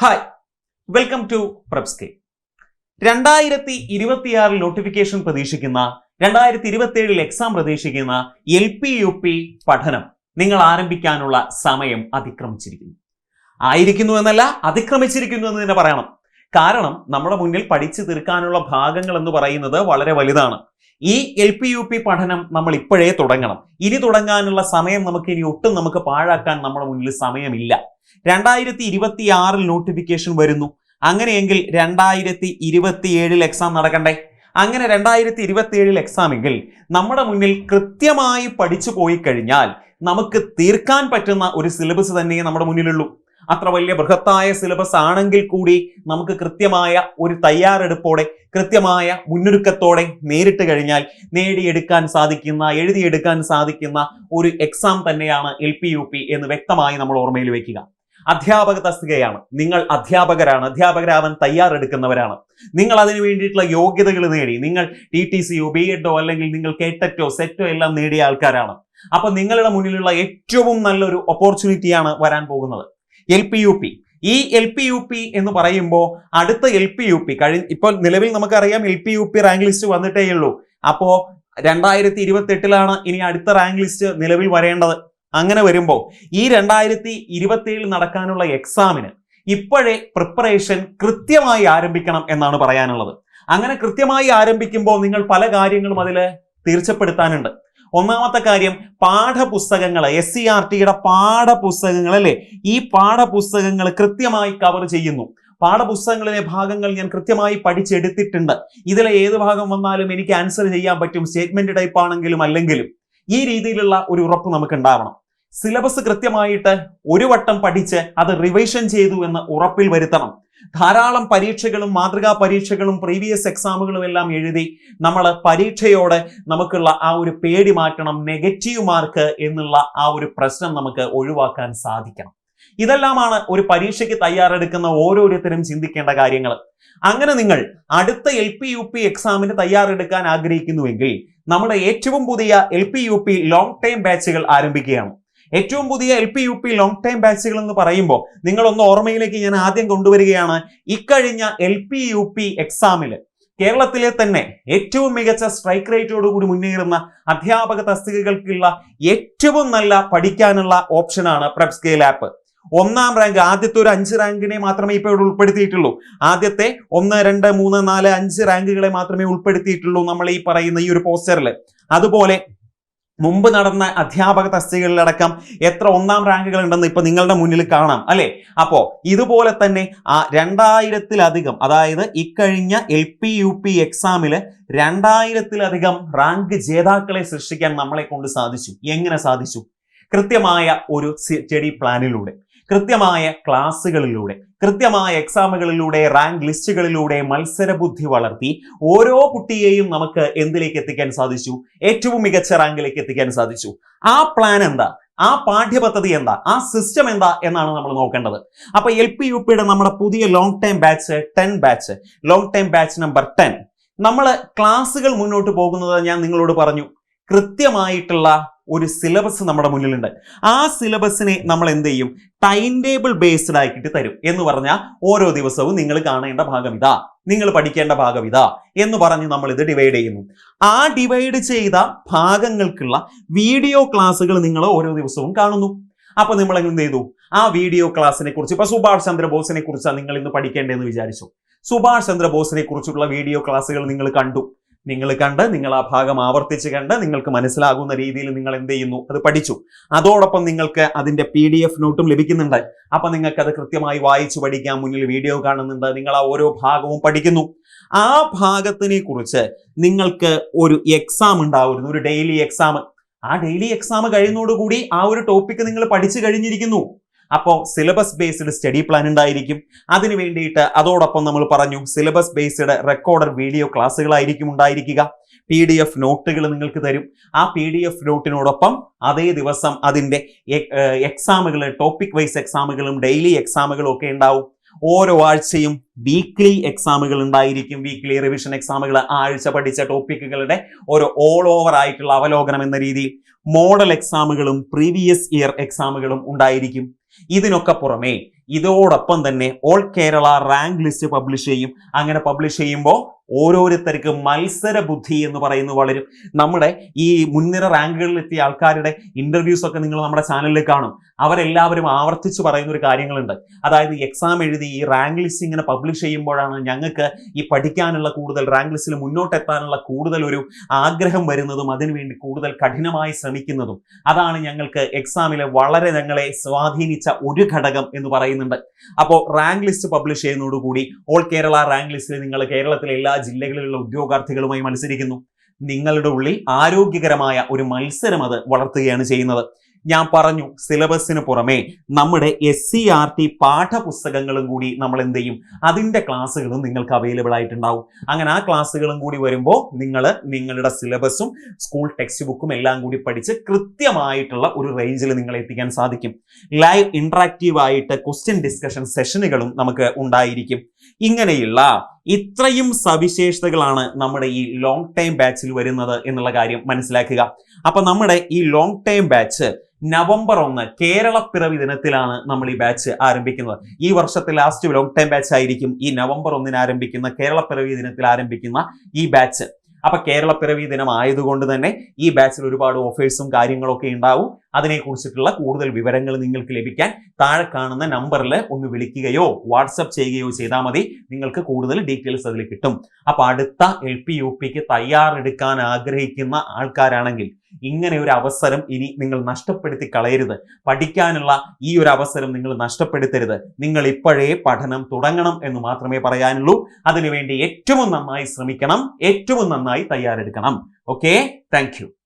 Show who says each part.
Speaker 1: Hi welcome to പ്രബ്സ്കെ രണ്ടായിരത്തി ഇരുപത്തിയാറിൽ notification പ്രതീക്ഷിക്കുന്ന രണ്ടായിരത്തി ഇരുപത്തിയേഴിൽ എക്സാം പ്രതീക്ഷിക്കുന്ന എൽ പി യു പി പഠനം നിങ്ങൾ ആരംഭിക്കാനുള്ള സമയം അതിക്രമിച്ചിരിക്കുന്നു. ആയിരിക്കുന്നു എന്നല്ല അതിക്രമിച്ചിരിക്കുന്നു എന്ന് തന്നെ പറയണം. കാരണം നമ്മുടെ മുന്നിൽ പഠിച്ചു തീർക്കാനുള്ള ഭാഗങ്ങൾ എന്ന് പറയുന്നത് വളരെ വലുതാണ്. ഈ എൽ പി യു പി പഠനം നമ്മൾ ഇപ്പോഴേ തുടങ്ങണം. ഇനി തുടങ്ങാനുള്ള സമയം നമുക്ക് ഇനി ഒട്ടും നമുക്ക് പാഴാക്കാൻ നമ്മുടെ മുന്നിൽ സമയമില്ല. രണ്ടായിരത്തി ഇരുപത്തി ആറിൽ നോട്ടിഫിക്കേഷൻ വരുന്നു. അങ്ങനെയെങ്കിൽ രണ്ടായിരത്തി ഇരുപത്തിയേഴിൽ എക്സാം നടക്കണ്ടേ? അങ്ങനെ രണ്ടായിരത്തി ഇരുപത്തി ഏഴിൽ എക്സാമെങ്കിൽ നമ്മുടെ മുന്നിൽ കൃത്യമായി പഠിച്ചു പോയി കഴിഞ്ഞാൽ നമുക്ക് തീർക്കാൻ പറ്റുന്ന ഒരു സിലബസ് തന്നെ നമ്മുടെ മുന്നിലുള്ളൂ. അത്ര വലിയ ബൃഹത്തായ സിലബസ് ആണെങ്കിൽ കൂടി നമുക്ക് കൃത്യമായ ഒരു തയ്യാറെടുപ്പോടെ കൃത്യമായ മുന്നൊരുക്കത്തോടെ നേരിട്ട് കഴിഞ്ഞാൽ നേടിയെടുക്കാൻ സാധിക്കുന്ന എഴുതിയെടുക്കാൻ സാധിക്കുന്ന ഒരു എക്സാം തന്നെയാണ് എൽ എന്ന് വ്യക്തമായി നമ്മൾ ഓർമ്മയിൽ വെക്കുക. അധ്യാപക തസ്തികയാണ് നിങ്ങൾ അധ്യാപകരാണ്. അധ്യാപകരാവാൻ തയ്യാറെടുക്കുന്നവരാണ്. നിങ്ങൾ അതിന് വേണ്ടിയിട്ടുള്ള യോഗ്യതകൾ നേടി. നിങ്ങൾ ടി ടി സിയോ ബി എഡോ അല്ലെങ്കിൽ നിങ്ങൾ കേട്ടറ്റോ സെറ്റോ എല്ലാം നേടിയ ആൾക്കാരാണ്. അപ്പൊ നിങ്ങളുടെ മുന്നിലുള്ള ഏറ്റവും നല്ലൊരു ഓപ്പർച്യൂണിറ്റിയാണ് വരാൻ പോകുന്നത്. L P U P. ഈ എൽ പി യു പി എന്ന് പറയുമ്പോൾ അടുത്ത എൽ പി യു പി കഴിഞ്ഞ ഇപ്പോൾ നിലവിൽ നമുക്കറിയാം L P U P rank list വന്നിട്ടേ ഉള്ളൂ അപ്പോൾ രണ്ടായിരത്തി ഇരുപത്തെട്ടിലാണ് ഇനി അടുത്ത റാങ്ക് ലിസ്റ്റ് നിലവിൽ വരേണ്ടത്. അങ്ങനെ വരുമ്പോൾ ഈ രണ്ടായിരത്തി ഇരുപത്തിയേഴിൽ നടക്കാനുള്ള എക്സാമിന് ഇപ്പോഴേ പ്രിപ്പറേഷൻ കൃത്യമായി ആരംഭിക്കണം എന്നാണ് പറയാനുള്ളത്. അങ്ങനെ കൃത്യമായി ആരംഭിക്കുമ്പോൾ നിങ്ങൾ പല കാര്യങ്ങളും അതിൽ തീർച്ചപ്പെടുത്താനുണ്ട്. ഒന്നാമത്തെ കാര്യം പാഠപുസ്തകങ്ങൾ എസ് സി ആർ ടിയുടെ പാഠപുസ്തകങ്ങൾ അല്ലേ? ഈ പാഠപുസ്തകങ്ങൾ കൃത്യമായി കവർ ചെയ്യുന്നു. പാഠപുസ്തകങ്ങളിലെ ഭാഗങ്ങൾ ഞാൻ കൃത്യമായി പഠിച്ചെടുത്തിട്ടുണ്ട്. ഇതിലെ ഏത് ഭാഗം വന്നാലും എനിക്ക് ആൻസർ ചെയ്യാൻ പറ്റും. സ്റ്റേറ്റ്മെന്റ് ടൈപ്പ് ആണെങ്കിലും അല്ലെങ്കിലും. ഈ രീതിയിലുള്ള ഒരു ഉറപ്പ് നമുക്ക് ഉണ്ടാവണം സിലബസ് കൃത്യമായിട്ട് ഒരു വട്ടം പഠിച്ച് അത് റിവിഷൻ ചെയ്തു എന്ന് ഉറപ്പിൽ വരുത്തണം. ധാരാളം പരീക്ഷകളും മാതൃകാ പരീക്ഷകളും പ്രീവിയസ് എക്സാമുകളും എല്ലാം എഴുതി നമ്മൾ പരീക്ഷയോടെ നമുക്കുള്ള ആ ഒരു പേടി മാറ്റണം നെഗറ്റീവ് മാർക്ക് എന്നുള്ള ആ ഒരു പ്രശ്നം നമുക്ക് ഒഴിവാക്കാൻ സാധിക്കണം. ഇതെല്ലാമാണ് ഒരു പരീക്ഷയ്ക്ക് തയ്യാറെടുക്കുന്ന ഓരോരുത്തരും ചിന്തിക്കേണ്ട കാര്യങ്ങൾ. അങ്ങനെ നിങ്ങൾ അടുത്ത എൽ പി യു പി എക്സാമിന് തയ്യാറെടുക്കാൻ ആഗ്രഹിക്കുന്നുവെങ്കിൽ നമ്മുടെ ഏറ്റവും പുതിയ L P U P long time ബാച്ചുകൾ ആരംഭിക്കുകയാണ്. ഏറ്റവും പുതിയ L P U P long time ബാച്ചുകൾ എന്ന് പറയുമ്പോൾ നിങ്ങളൊന്ന് ഓർമ്മയിലേക്ക് ഞാൻ ആദ്യം കൊണ്ടുവരികയാണ്. ഇക്കഴിഞ്ഞ എൽ പി യു പി എക്സാമിൽ കേരളത്തിലെ തന്നെ ഏറ്റവും മികച്ച സ്ട്രൈക്ക് റേറ്റോടുകൂടി മുന്നേറുന്ന അധ്യാപക തസ്തികകൾക്കുള്ള ഏറ്റവും നല്ല പഠിക്കാനുള്ള ഓപ്ഷനാണ് പ്രബ്സ്കേൽ ആപ്പ് ഒന്നാം റാങ്ക് ആദ്യത്തെ ഒരു അഞ്ച് റാങ്കിനെ മാത്രമേ ഇപ്പോൾ ഇവിടെ ഉൾപ്പെടുത്തിയിട്ടുള്ളൂ. ആദ്യത്തെ ഒന്ന് രണ്ട് മൂന്ന് നാല് അഞ്ച് റാങ്കുകളെ മാത്രമേ ഉൾപ്പെടുത്തിയിട്ടുള്ളൂ നമ്മൾ ഈ പറയുന്ന ഈ ഒരു പോസ്റ്ററിൽ അതുപോലെ മുമ്പ് നടന്ന അധ്യാപക തസ്തികകളിലടക്കം എത്ര ഒന്നാം റാങ്കുകൾ ഉണ്ടെന്ന് ഇപ്പൊ നിങ്ങളുടെ മുന്നിൽ കാണാം അല്ലെ? അപ്പോ ഇതുപോലെ തന്നെ ആ രണ്ടായിരത്തിലധികം അതായത് ഇക്കഴിഞ്ഞ എൽ പി യു പി എക്സാമിൽ രണ്ടായിരത്തിലധികം റാങ്ക് ജേതാക്കളെ സൃഷ്ടിക്കാൻ നമ്മളെ കൊണ്ട് സാധിച്ചു. എങ്ങനെ സാധിച്ചു? കൃത്യമായ ഒരു സ്റ്റഡി പ്ലാനിലൂടെ കൃത്യമായ ക്ലാസ്സുകളിലൂടെ കൃത്യമായ എക്സാമുകളിലൂടെ റാങ്ക് ലിസ്റ്റുകളിലൂടെ മത്സരബുദ്ധി വളർത്തി ഓരോ കുട്ടിയെയും നമുക്ക് എന്തിലേക്ക് എത്തിക്കാൻ സാധിച്ചു? ഏറ്റവും മികച്ച റാങ്കിലേക്ക് എത്തിക്കാൻ സാധിച്ചു. ആ പ്ലാൻ എന്താ? ആ പാഠ്യപദ്ധതി എന്താ? ആ സിസ്റ്റം എന്താ? എന്നാണ് നമ്മൾ നോക്കേണ്ടത്. അപ്പൊ എൽ പി യു പിയുടെ നമ്മുടെ പുതിയ long time batch ten batch long time batch number ten നമ്മൾ ക്ലാസ്സുകൾ മുന്നോട്ട് പോകുന്നത് ഞാൻ നിങ്ങളോട് പറഞ്ഞു. കൃത്യമായിട്ടുള്ള ഒരു സിലബസ് നമ്മുടെ മുന്നിലുണ്ട്. ആ സിലബസിനെ നമ്മൾ എന്ത് ചെയ്യും? ടൈം ടേബിൾ ബേസ്ഡ് ആക്കിയിട്ട് തരും. എന്ന് പറഞ്ഞാൽ ഓരോ ദിവസവും നിങ്ങൾ കാണേണ്ട ഭാഗം ഇതാ. നിങ്ങൾ പഠിക്കേണ്ട ഭാഗം ഇതാ. എന്ന് പറഞ്ഞ് നമ്മൾ ഇത് ഡിവൈഡ് ചെയ്യുന്നു. ആ ഡിവൈഡ് ചെയ്ത ഭാഗങ്ങൾക്കുള്ള വീഡിയോ ക്ലാസ്സുകൾ നിങ്ങൾ ഓരോ ദിവസവും കാണുന്നു. അപ്പൊ നമ്മൾ എന്ത് ചെയ്തു? ആ വീഡിയോ ക്ലാസ്സിനെ കുറിച്ച് ഇപ്പൊ സുഭാഷ് ചന്ദ്രബോസിനെ കുറിച്ചാണ് നിങ്ങൾ ഇന്ന് പഠിക്കേണ്ടതെന്ന് വിചാരിച്ചു. സുഭാഷ് ചന്ദ്രബോസിനെ കുറിച്ചുള്ള വീഡിയോ ക്ലാസ്സുകൾ നിങ്ങൾ കണ്ടു. നിങ്ങൾ കണ്ട് നിങ്ങൾ ആ ഭാഗം ആവർത്തിച്ച് കണ്ട് നിങ്ങൾക്ക് മനസ്സിലാകുന്ന രീതിയിൽ നിങ്ങൾ എന്ത് ചെയ്യുന്നു? അത് പഠിച്ചു. അതോടൊപ്പം നിങ്ങൾക്ക് അതിന്റെ പി ഡി എഫ് നോട്ടും ലഭിക്കുന്നുണ്ട്. അപ്പൊ നിങ്ങൾക്ക് അത് കൃത്യമായി വായിച്ചു പഠിക്കാൻ മുന്നിൽ വീഡിയോ കാണുന്നുണ്ട്. നിങ്ങൾ ആ ഓരോ ഭാഗവും പഠിക്കുന്നു. ആ ഭാഗത്തിനെ കുറിച്ച് നിങ്ങൾക്ക് ഒരു എക്സാം ഉണ്ടാവുന്നു. ഒരു ഡെയിലി എക്സാം ആ ഡെയിലി എക്സാം കഴിയുന്നതോടുകൂടി ആ ഒരു ടോപ്പിക്ക് നിങ്ങൾ പഠിച്ചു കഴിഞ്ഞിരിക്കുന്നു. അപ്പോൾ സിലബസ് ബേസ്ഡ് സ്റ്റഡി പ്ലാൻ ഉണ്ടായിരിക്കും അതിന് വേണ്ടിയിട്ട് അതോടൊപ്പം നമ്മൾ പറഞ്ഞു സിലബസ് ബേസ്ഡ് റെക്കോർഡർ വീഡിയോ ക്ലാസ്സുകളായിരിക്കും ഉണ്ടായിരിക്കുക. പി ഡി എഫ് നോട്ടുകൾ നിങ്ങൾക്ക് തരും. ആ പി ഡി എഫ് നോട്ടിനോടൊപ്പം അതേ ദിവസം അതിന്റെ എക്സാമുകൾ ടോപ്പിക് വൈസ് എക്സാമുകളും ഡെയിലി എക്സാമുകളും ഒക്കെ ഉണ്ടാവും. ഓരോ ആഴ്ചയും വീക്ക്ലി എക്സാമുകൾ ഉണ്ടായിരിക്കും. വീക്ക്ലി റിവിഷൻ എക്സാമുകൾ ആ ആഴ്ച പഠിച്ച ടോപ്പിക്കുകളുടെ ഒരു ഓൾ ഓവർ ആയിട്ടുള്ള അവലോകനം എന്ന രീതിയിൽ മോഡൽ എക്സാമുകളും പ്രീവിയസ് ഇയർ എക്സാമുകളും ഉണ്ടായിരിക്കും. ഇതിനൊക്കെ പുറമേ ഇതോടൊപ്പം തന്നെ all Kerala rank list publish ചെയ്യും. അങ്ങനെ പബ്ലിഷ് ചെയ്യുമ്പോൾ ഓരോരുത്തർക്ക് മത്സര ബുദ്ധി എന്ന് പറയുന്നത് വളരും. നമ്മുടെ ഈ മുൻനിര റാങ്കുകളിൽ എത്തിയ ആൾക്കാരുടെ ഇന്റർവ്യൂസ് ഒക്കെ നിങ്ങൾ നമ്മുടെ ചാനലിൽ കാണും. അവരെല്ലാവരും ആവർത്തിച്ച് പറയുന്ന ഒരു കാര്യങ്ങളുണ്ട്. അതായത് എക്സാം എഴുതി ഈ റാങ്ക് ലിസ്റ്റ് ഇങ്ങനെ പബ്ലിഷ് ചെയ്യുമ്പോഴാണ് ഞങ്ങൾക്ക് ഈ പഠിക്കാനുള്ള കൂടുതൽ റാങ്ക് ലിസ്റ്റിൽ മുന്നോട്ട് എത്താനുള്ള കൂടുതൽ ഒരു ആഗ്രഹം വരുന്നതും അതിനുവേണ്ടി കൂടുതൽ കഠിനമായി ശ്രമിക്കുന്നതും. അതാണ് ഞങ്ങൾക്ക് എക്സാമിലെ വളരെ ഞങ്ങളെ സ്വാധീനിച്ച ഒരു ഘടകം എന്ന് പറയുന്നുണ്ട്. അപ്പോൾ റാങ്ക് ലിസ്റ്റ് പബ്ലിഷ് ചെയ്യുന്നതോടുകൂടി ഓൾ കേരള റാങ്ക് ലിസ്റ്റിൽ നിങ്ങൾ കേരളത്തിലെ എല്ലാ ജില്ലകളിലുള്ള ഉദ്യോഗാർത്ഥികളുമായി മത്സരിക്കുന്നു. നിങ്ങളുടെ ഉള്ളിൽ ആരോഗ്യകരമായ ഒരു മത്സരം അത് വളർത്തുകയാണ് ചെയ്യുന്നത്. ഞാൻ പറഞ്ഞു സിലബസിന് പുറമെ നമ്മുടെ എസ് സി ആർ ടി പാഠപുസ്തകങ്ങളും കൂടി നമ്മൾ എന്ത് ചെയ്യും? അതിന്റെ ക്ലാസ്സുകളും നിങ്ങൾക്ക് അവൈലബിൾ ആയിട്ടുണ്ടാവും. അങ്ങനെ ആ ക്ലാസ്സുകളും കൂടി വരുമ്പോൾ നിങ്ങൾ നിങ്ങളുടെ സിലബസും സ്കൂൾ ടെക്സ്റ്റ് ബുക്കും എല്ലാം കൂടി പഠിച്ച് കൃത്യമായിട്ടുള്ള ഒരു റേഞ്ചിൽ നിങ്ങളെ എത്തിക്കാൻ സാധിക്കും. ലൈവ് ഇൻട്രാക്റ്റീവ് ആയിട്ട് ക്വസ്റ്റ്യൻ ഡിസ്കഷൻ സെഷനുകളും നമുക്ക് ഉണ്ടായിരിക്കും. ഇങ്ങനെയുള്ള ഇത്രയും സവിശേഷതകളാണ് നമ്മുടെ ഈ ലോങ് ടൈം ബാച്ചിൽ വരുന്നത് എന്നുള്ള കാര്യം മനസ്സിലാക്കുക. അപ്പൊ നമ്മുടെ ഈ ലോങ് ടൈം ബാച്ച് നവംബർ ഒന്ന് കേരള പിറവി ദിനത്തിലാണ് നമ്മൾ ഈ ബാച്ച് ആരംഭിക്കുന്നത്. ഈ വർഷത്തെ ലാസ്റ്റ് ലോങ് ടൈം ബാച്ച് ആയിരിക്കും ഈ നവംബർ ഒന്നിന് ആരംഭിക്കുന്ന കേരള പിറവി ദിനത്തിൽ ആരംഭിക്കുന്ന ഈ ബാച്ച് അപ്പൊ കേരള പിറവി ദിനം ആയതുകൊണ്ട് തന്നെ ഈ ബാച്ചിൽ ഒരുപാട് ഓഫേഴ്സും കാര്യങ്ങളൊക്കെ ഉണ്ടാവും. അതിനെക്കുറിച്ചിട്ടുള്ള കൂടുതൽ വിവരങ്ങൾ നിങ്ങൾക്ക് ലഭിക്കാൻ താഴെ കാണുന്ന നമ്പറിൽ ഒന്ന് വിളിക്കുകയോ വാട്സപ്പ് ചെയ്യുകയോ ചെയ്താൽ മതി. നിങ്ങൾക്ക് കൂടുതൽ ഡീറ്റെയിൽസ് അതിൽ കിട്ടും. അപ്പൊ അടുത്ത എൽ പി യു പിക്ക് തയ്യാറെടുക്കാൻ ആഗ്രഹിക്കുന്ന ആൾക്കാരാണെങ്കിൽ ഇങ്ങനെ ഒരു അവസരം ഇനി നിങ്ങൾ നഷ്ടപ്പെടുത്തി കളയരുത്. പഠിക്കാനുള്ള ഈ ഒരു അവസരം നിങ്ങൾ നഷ്ടപ്പെടുത്തരുത്. നിങ്ങൾ ഇപ്പോഴേ പഠനം തുടങ്ങണം എന്ന് മാത്രമേ പറയാനുള്ളൂ. അതിനുവേണ്ടി ഏറ്റവും നന്നായി ശ്രമിക്കണം. ഏറ്റവും നന്നായി തയ്യാറെടുക്കണം. Okay thank